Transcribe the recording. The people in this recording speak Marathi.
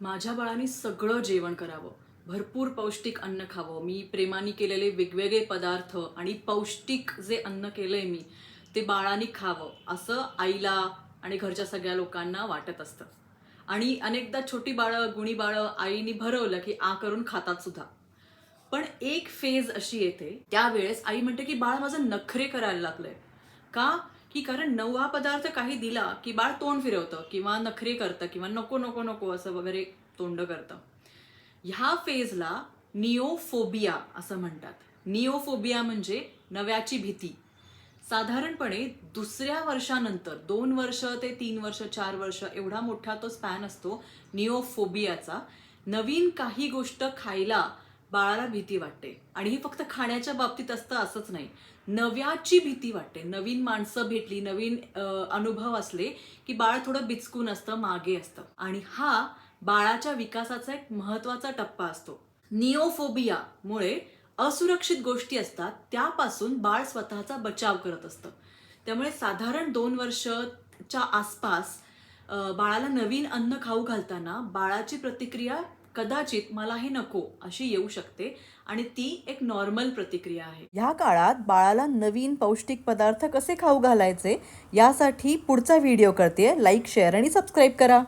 माझ्या बाळाने सगळं जेवण करावं. भरपूर पौष्टिक अन्न खावं. मी प्रेमाने केलेले वेगवेगळे पदार्थ आणि पौष्टिक जे अन्न केलंय मी ते बाळाने खावं असं आईला आणि घरच्या सगळ्या लोकांना वाटत असतं. आणि अनेकदा छोटी बाळं गुणी बाळं आईनी भरवलं की आ करून खातात सुद्धा. पण एक फेज अशी येते. त्यावेळेस आई म्हणते की बाळ माझं नखरे करायला लागलंय. का? की कारण नवा पदार्थ काही दिला की बाळ तोंड फिरवतं किंवा नखरे करतं किंवा नको नको नको असं वगैरे तोंड करतं. ह्या फेजला निओफोबिया असं म्हणतात. निओफोबिया म्हणजे नव्याची भीती. साधारणपणे दुसऱ्या वर्षानंतर दोन वर्ष ते तीन वर्ष चार वर्ष एवढा मोठा तो स्पॅन असतो निओफोबियाचा. नवीन काही गोष्ट खायला बाळाला भीती वाटते. आणि ही फक्त खाण्याच्या बाबतीत असतं असंच नाही. नव्याची भीती वाटते. नवीन माणसं भेटली नवीन अनुभव असले की बाळ थोडं बिचकून असतं मागे असतं. आणि हा बाळाच्या विकासाचा एक महत्त्वाचा टप्पा असतो. निओफोबियामुळे असुरक्षित गोष्टी असतात. त्यापासून बाळ स्वतःचा बचाव करत असतं. त्यामुळे साधारण दोन वर्षच्या आसपास बाळाला नवीन अन्न खाऊ घालताना बाळाची प्रतिक्रिया कदाचित मला हे नको अशी येऊ शकते आणि ती एक नॉर्मल प्रतिक्रिया आहे. ह्या काळात बाळाला नवीन पौष्टिक पदार्थ कसे खाऊ घालायचे यासाठी पुढचा व्हिडिओ करते लाईक शेअर आणि सबस्क्राईब करा.